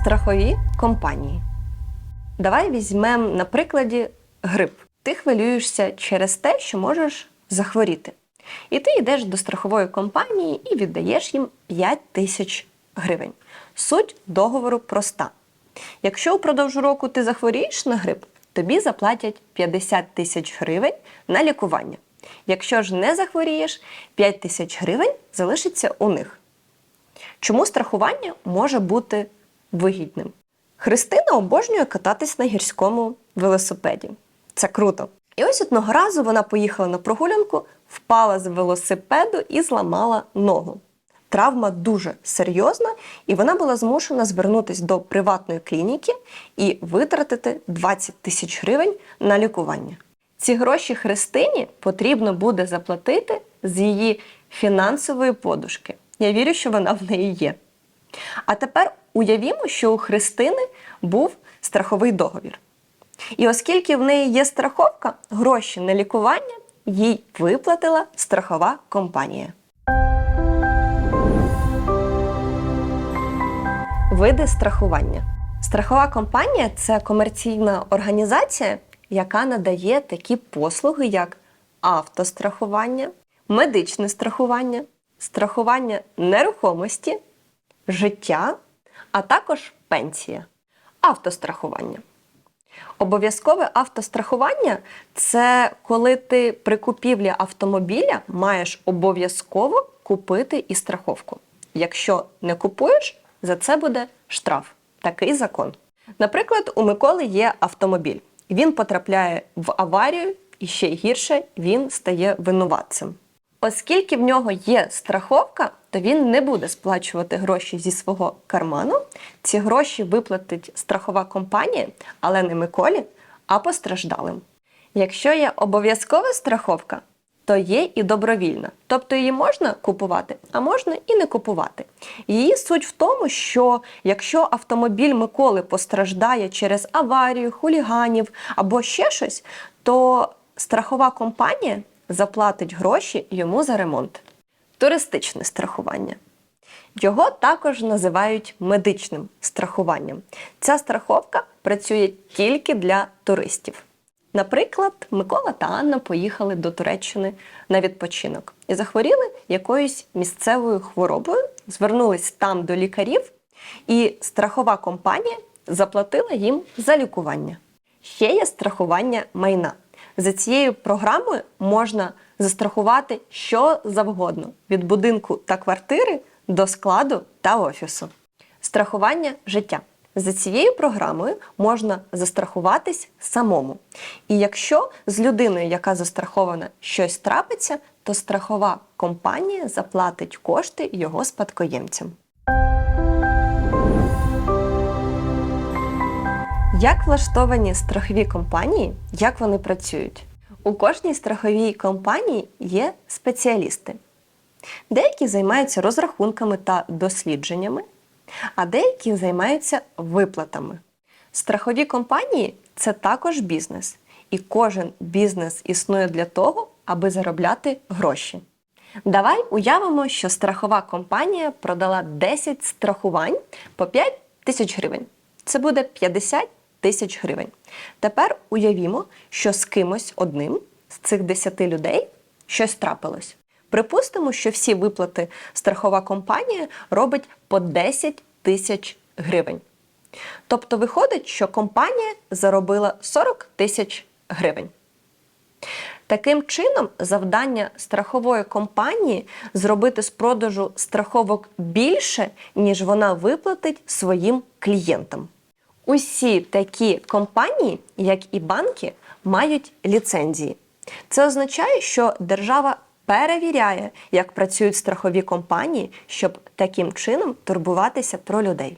Страхові компанії. Давай візьмемо на прикладі грип. Ти хвилюєшся через те, що можеш захворіти. І ти йдеш до страхової компанії і віддаєш їм 5 тисяч гривень. Суть договору проста. Якщо упродовж року ти захворієш на грип, тобі заплатять 50 тисяч гривень на лікування. Якщо ж не захворієш, 5 тисяч гривень залишиться у них. Чому страхування може бути вигідним? Христина обожнює кататись на гірському велосипеді. Це круто. І ось одного разу вона поїхала на прогулянку, впала з велосипеду і зламала ногу. Травма дуже серйозна, і вона була змушена звернутися до приватної клініки і витратити 20 тисяч гривень на лікування. Ці гроші Христині потрібно буде заплатити з її фінансової подушки. Я вірю, що вона в неї є. А тепер уявімо, що у Христини був страховий договір. І оскільки в неї є страховка, гроші на лікування їй виплатила страхова компанія. Види страхування. Страхова компанія це комерційна організація, яка надає такі послуги, як автострахування, медичне страхування, страхування нерухомості, життя, а також пенсія. Автострахування. Обов'язкове автострахування це коли ти при купівлі автомобіля маєш обов'язково купити і страховку. Якщо не купуєш, за це буде штраф. Такий закон. Наприклад, у Миколи є автомобіль. Він потрапляє в аварію, і ще гірше він стає винуватцем. Оскільки в нього є страховка, то він не буде сплачувати гроші зі свого карману. Ці гроші виплатить страхова компанія, але не Миколі, а постраждалим. Якщо є обов'язкова страховка, то є і добровільна. Тобто її можна купувати, а можна і не купувати. Її суть в тому, що якщо автомобіль Миколи постраждає через аварію, хуліганів або ще щось, то страхова компанія заплатить гроші йому за ремонт. Туристичне страхування. Його також називають медичним страхуванням. Ця страховка працює тільки для туристів. Наприклад, Микола та Анна поїхали до Туреччини на відпочинок і захворіли якоюсь місцевою хворобою, звернулись там до лікарів, і страхова компанія заплатила їм за лікування. Ще є страхування майна. За цією програмою можна застрахувати що завгодно від будинку та квартири до складу та офісу. Страхування життя. За цією програмою можна застрахуватись самому. І якщо з людиною, яка застрахована, щось трапиться, то страхова компанія заплатить кошти його спадкоємцям. Як влаштовані страхові компанії, як вони працюють? У кожній страховій компанії є спеціалісти. Деякі займаються розрахунками та дослідженнями, а деякі займаються виплатами. Страхові компанії це також бізнес, і кожен бізнес існує для того, аби заробляти гроші. Давай уявимо, що страхова компанія продала 10 страхувань по 5 тисяч гривень. Це буде 50 тисяч гривень. Тепер уявімо, що з кимось одним з цих 10 людей щось трапилось. Припустимо, що всі виплати страхова компанія робить по 10 тисяч гривень. Тобто виходить, що компанія заробила 40 тисяч гривень. Таким чином, завдання страхової компанії зробити з продажу страховок більше, ніж вона виплатить своїм клієнтам. Усі такі компанії, як і банки, мають ліцензії. Це означає, що держава перевіряє, як працюють страхові компанії, щоб таким чином турбуватися про людей.